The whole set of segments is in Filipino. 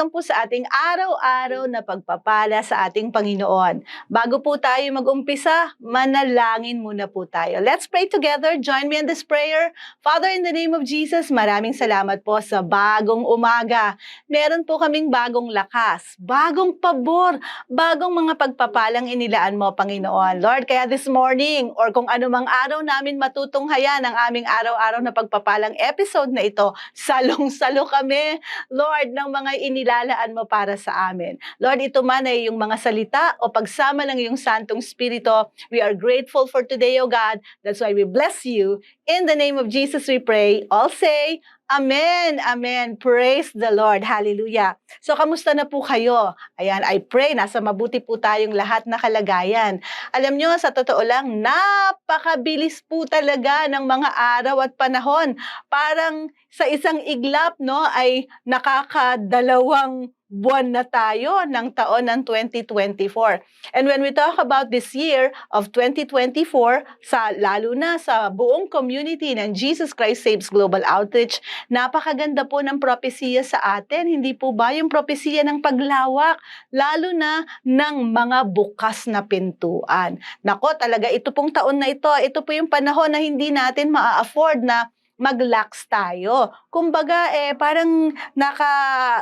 welcome po sa ating araw-araw na pagpapala sa ating Panginoon. Bago po tayo mag-umpisa, manalangin muna po tayo. Let's pray together. Join me in this prayer. Father, in the name of Jesus, maraming salamat po sa bagong umaga. Meron po kaming bagong lakas, bagong pabor, bagong mga pagpapalang inilaan mo, Panginoon. Lord, kaya this morning or kung anumang araw namin matutunghayan ang aming araw-araw na pagpapalang episode na ito, salong-salo kami Lord, ng mga inilalaan mo para sa amin. Lord, ito man ay yung mga salita o pagsama ng iyong Santong Spirito. We are grateful for today, O God. That's why we bless you. In the name of Jesus we pray. All say, Amen, Amen. Praise the Lord. Hallelujah. So, kamusta na po kayo? Ayan, I pray, nasa mabuti po tayong lahat na kalagayan. Alam nyo, sa totoo lang, napakabilis po talaga ng mga araw at panahon. Parang sa isang iglap, no, ay nakakadalawang buwan na tayo ng taon ng 2024. And when we talk about this year of 2024, sa lalo na sa buong community ng Jesus Christ Saves Global Outreach, napakaganda po ng propesiya sa atin. Hindi po ba yung propesiya ng paglawak, lalo na ng mga bukas na pintuan. Nako, talaga ito pong taon na ito, ito po yung panahon na hindi natin maa-afford na mag-lax tayo. Kumbaga, eh, parang naka,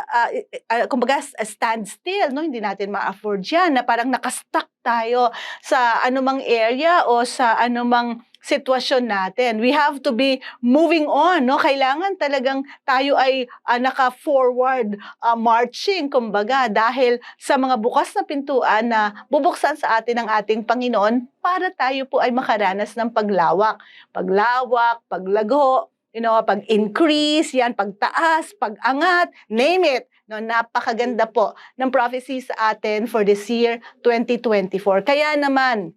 ah, eh, ah, kumbaga, s- stand still, no? Hindi natin ma-afford yan, na parang nakastuck tayo sa anumang area o sa anumang sitwasyon natin. We have to be moving on, no? Kailangan talagang tayo ay ah, naka-forward ah, marching, kumbaga, dahil sa mga bukas na pintuan na bubuksan sa atin ng ating Panginoon para tayo po ay makaranas ng paglawak. Paglawak, paglago, you know, pag-increase, yan, pagtaas, pag-angat, name it. No, napakaganda po ng prophecy sa atin for this year 2024. Kaya naman,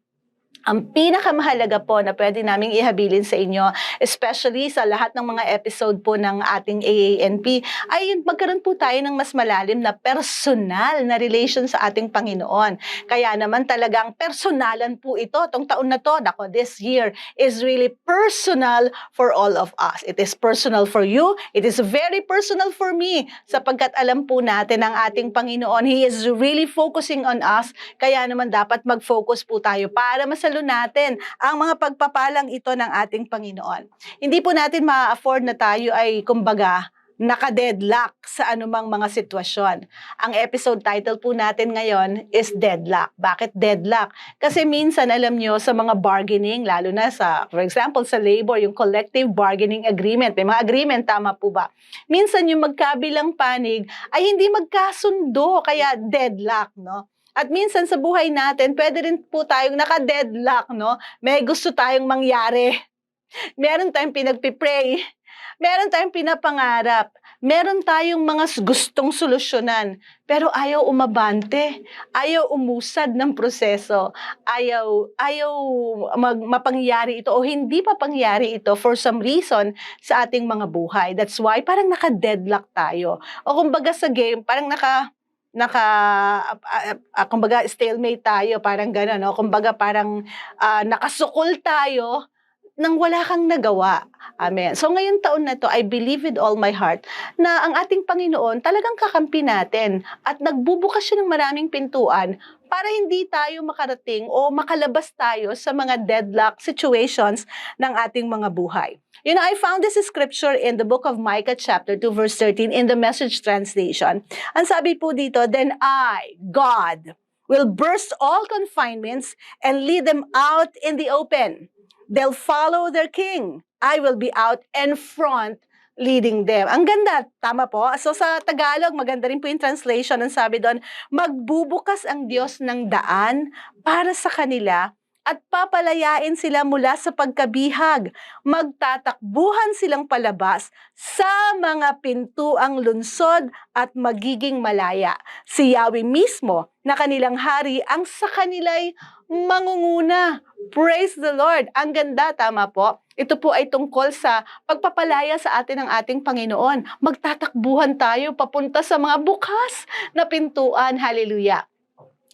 ang pinakamahalaga po na pwede naming ihabilin sa inyo, especially sa lahat ng mga episode po ng ating AANP, ay magkaroon po tayo ng mas malalim na personal na relation sa ating Panginoon. Kaya naman talagang personalan po ito, tong taon na to, dako, this year is really personal for all of us. It is personal for you, it is very personal for me, sapagkat alam po natin ang ating Panginoon, He is really focusing on us, kaya naman dapat mag-focus po tayo para masalo natin ang mga pagpapalang ito ng ating Panginoon. Hindi po natin ma-afford na tayo ay, kumbaga, naka-deadlock sa anumang mga sitwasyon. Ang episode title po natin ngayon is Deadlock. Bakit deadlock? Kasi minsan, alam nyo, sa mga bargaining, lalo na sa, for example, sa labor, yung collective bargaining agreement, may mga agreement, tama po ba? Minsan, yung magkabilang panig ay hindi magkasundo, kaya deadlock, no? At minsan sa buhay natin, pwede rin po tayong naka-deadlock, no? May gusto tayong mangyari. Meron tayong pinagpipray. Meron tayong pinapangarap. Meron tayong mga gustong solusyonan. Pero ayaw umabante. Ayaw umusad ng proseso. Ayaw, ayaw mag, mapangyari ito o hindi pa pangyari ito for some reason sa ating mga buhay. That's why parang naka-deadlock tayo. O kumbaga sa game, parang naka naka ah, ah, kumbaga stalemate tayo parang gano'n no? Kumbaga parang ah, nakasukol tayo nang wala kang nagawa. Amen. So ngayong taon na to, I believe with all my heart na ang ating Panginoon talagang kakampi natin at nagbubukas siya ng maraming pintuan para hindi tayo makarating o makalabas tayo sa mga deadlock situations ng ating mga buhay. You know, I found this scripture in the book of Micah chapter 2 verse 13 in the message translation. Ang sabi po dito, Then I, God, will burst all confinements and lead them out in the open. They'll follow their king. I will be out in front leading them. Ang ganda, tama po. So sa Tagalog, maganda rin po yung translation. Ang sabi doon, magbubukas ang Diyos ng daan para sa kanila at papalayain sila mula sa pagkabihag. Magtatakbuhan silang palabas sa mga pintuang lunsod at magiging malaya. Si Yahweh mismo na kanilang hari ang sa kanila'y mangunguna. Praise the Lord. Ang ganda, tama po. Ito po ay tungkol sa pagpapalaya sa atin ng ating Panginoon. Magtatakbuhan tayo papunta sa mga bukas na pintuan. Hallelujah.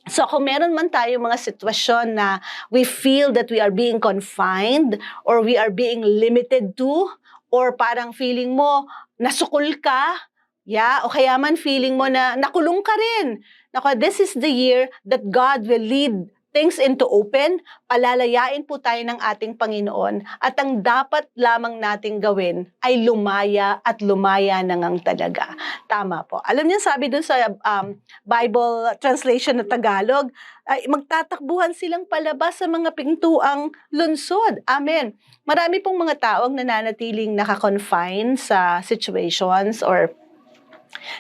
So kung meron man tayo mga sitwasyon na we feel that we are being confined or we are being limited to or parang feeling mo nasukol ka, yeah, o kaya man feeling mo na nakulong ka rin. Nako, this is the year that God will lead things into open, palalayain po tayo ng ating Panginoon at ang dapat lamang nating gawin ay lumaya at lumaya na ngang talaga. Tama po. Alam niyo sabi dun sa um, Bible translation na Tagalog, ay magtatakbuhan silang palabas sa mga pintuang lunsod. Amen. Marami pong mga taong nananatiling nakakonfine sa situations or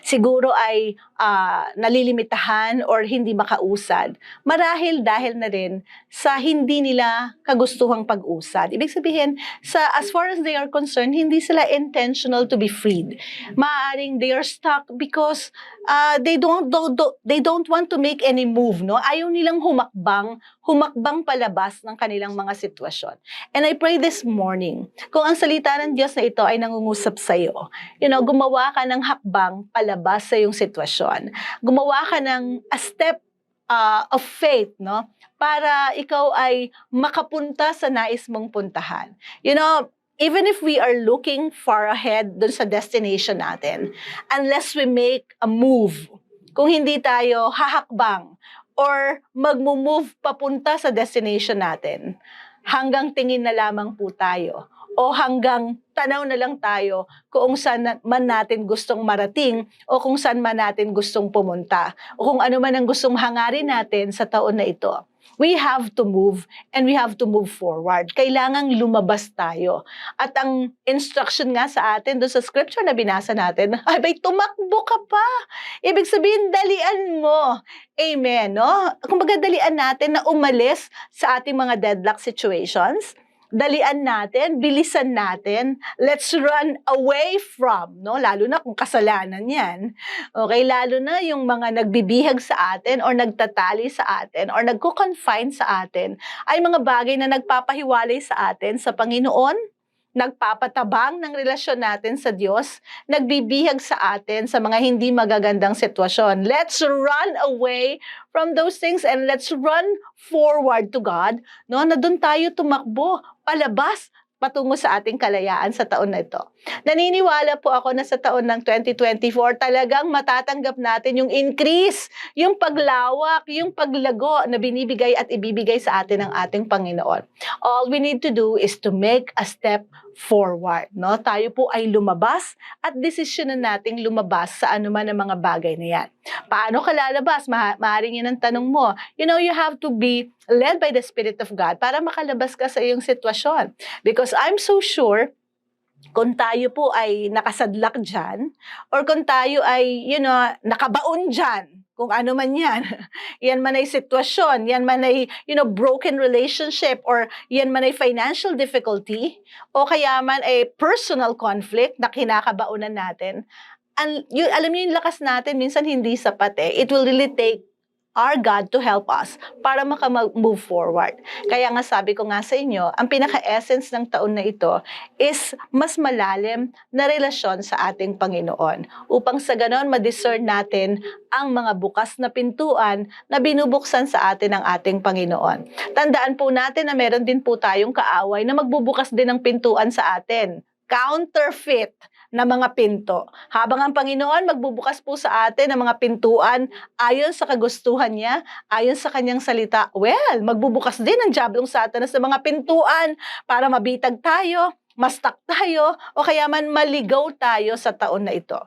siguro ay ah, nalilimitahan or hindi makausad. Marahil dahil na rin sa hindi nila kagustuhang pag-usad. Ibig sabihin, sa as far as they are concerned, hindi sila intentional to be freed. Maaring they are stuck because ah, they don't, don't, don't- they don't want to make any move, no? Ayaw nilang humakbang, humakbang palabas ng kanilang mga sitwasyon. And I pray this morning, kung ang salita ng Diyos na ito ay nangungusap sa iyo, you know, gumawa ka ng hakbang palabas sa iyong sitwasyon. Gumawa ka ng a step ah, of faith, no? Para ikaw ay makapunta sa nais mong puntahan. You know, even if we are looking far ahead dun sa destination natin, unless we make a move, kung hindi tayo hahakbang or magmo-move papunta sa destination natin, hanggang tingin na lamang po tayo o hanggang tanaw na lang tayo kung saan man natin gustong marating o kung saan man natin gustong pumunta o kung ano man ang gustong hangarin natin sa taon na ito. We have to move and we have to move forward. Kailangang lumabas tayo. At ang instruction nga sa atin doon sa scripture na binasa natin, ay bay, tumakbo ka pa. Ibig sabihin, dalian mo. Amen, no? Kung dalian natin na umalis sa ating mga deadlock situations, dalian natin, bilisan natin, let's run away from, no? Lalo na kung kasalanan yan. Okay, lalo na yung mga nagbibihag sa atin or nagtatali sa atin or nagko-confine sa atin ay mga bagay na nagpapahiwalay sa atin sa Panginoon, nagpapatabang ng relasyon natin sa Diyos, nagbibihag sa atin sa mga hindi magagandang sitwasyon. Let's run away from those things and let's run forward to God, no? Na doon tayo tumakbo, palabas, patungo sa ating kalayaan sa taon na ito. Naniniwala po ako na sa taon ng 2024 talagang matatanggap natin yung increase, yung paglawak, yung paglago na binibigay at ibibigay sa atin ng ating Panginoon. All we need to do is to make a step forward. No? Tayo po ay lumabas at desisyon na nating lumabas sa anuman ng mga bagay na yan. Paano ka lalabas? Ma- maaaring yun ang tanong mo. You know, you have to be led by the Spirit of God para makalabas ka sa iyong sitwasyon. Because I'm so sure kung tayo po ay nakasadlak dyan, or kung tayo ay, you know, nakabaon dyan, kung ano man yan, yan man ay sitwasyon, yan man ay, you know, broken relationship, or yan man ay financial difficulty, o kaya man ay personal conflict na kinakabaonan natin, and yun, alam niyo yung lakas natin, minsan hindi sapat eh. It will really take our God to help us para maka-move forward. Kaya nga sabi ko nga sa inyo, ang pinaka-essence ng taon na ito is mas malalim na relasyon sa ating Panginoon upang sa ganon ma-discern natin ang mga bukas na pintuan na binubuksan sa atin ng ating Panginoon. Tandaan po natin na meron din po tayong kaaway na magbubukas din ng pintuan sa atin. Counterfeit na mga pinto. Habang ang Panginoon magbubukas po sa atin ng mga pintuan ayon sa kagustuhan niya, ayon sa kanyang salita, well, magbubukas din ang Diablong Satanas ng mga pintuan para mabitag tayo, mastak tayo, o kaya man maligaw tayo sa taon na ito.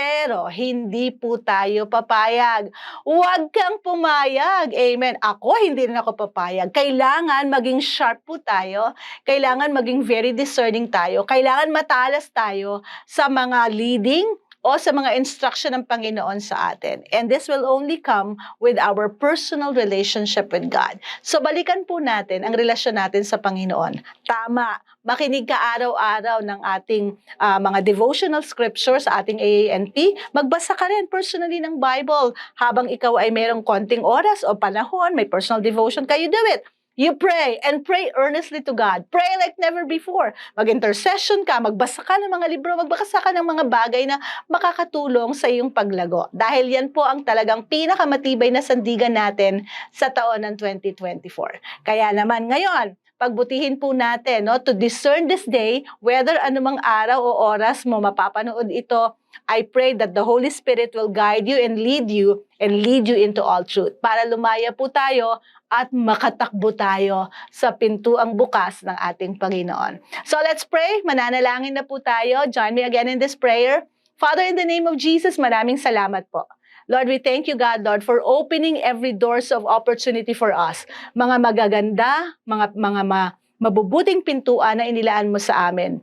Pero hindi po tayo papayag. Huwag kang pumayag. Amen. Ako, hindi rin ako papayag. Kailangan maging sharp po tayo. Kailangan maging very discerning tayo. Kailangan matalas tayo sa mga leading o sa mga instruction ng Panginoon sa atin. And this will only come with our personal relationship with God. So balikan po natin ang relasyon natin sa Panginoon. Tama, makinig ka araw-araw ng ating ah, mga devotional scriptures ating AANP. Magbasa ka rin personally ng Bible habang ikaw ay merong konting oras o panahon, may personal devotion ka, you do it. You pray and pray earnestly to God. Pray like never before. Mag-intercession ka, magbasa ka ng mga libro, magbasa ka ng mga bagay na makakatulong sa iyong paglago. Dahil yan po ang talagang pinakamatibay na sandigan natin sa taon ng 2024. Kaya naman ngayon, pagbutihin po natin no, to discern this day whether anumang araw o oras mo mapapanood ito I pray that the Holy Spirit will guide you and lead you and lead you into all truth para lumaya po tayo at makatakbo tayo sa pintuang bukas ng ating Panginoon. So let's pray. Mananalangin na po tayo. Join me again in this prayer. Father, in the name of Jesus, maraming salamat po. Lord, we thank you, God, Lord, for opening every doors of opportunity for us. Mga magaganda, mga, mga ma, mabubuting pintuan na inilaan mo sa amin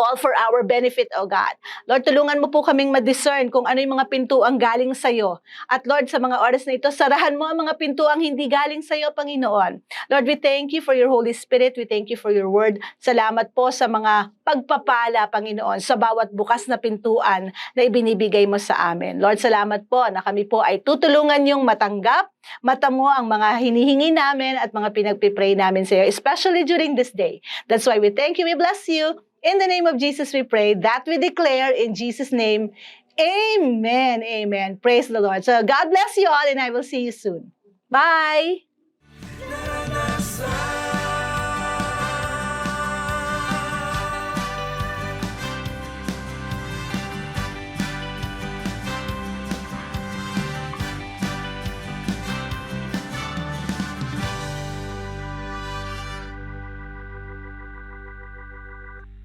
all for our benefit, O God. Lord, tulungan mo po kaming ma-discern kung ano yung mga pintuang galing sa'yo. At Lord, sa mga oras na ito, sarahan mo ang mga pintuang hindi galing sa'yo, Panginoon. Lord, we thank you for your Holy Spirit. We thank you for your word. Salamat po sa mga pagpapala, Panginoon, sa bawat bukas na pintuan na ibinibigay mo sa amin. Lord, salamat po na kami po ay tutulungan yung matanggap, matamo ang mga hinihingi namin at mga pinagpipray namin sa iyo, especially during this day. That's why we thank you, we bless you. In the name of Jesus we pray, that we declare in Jesus' name, Amen, Amen. Praise the Lord. So God bless you all and I will see you soon. Bye!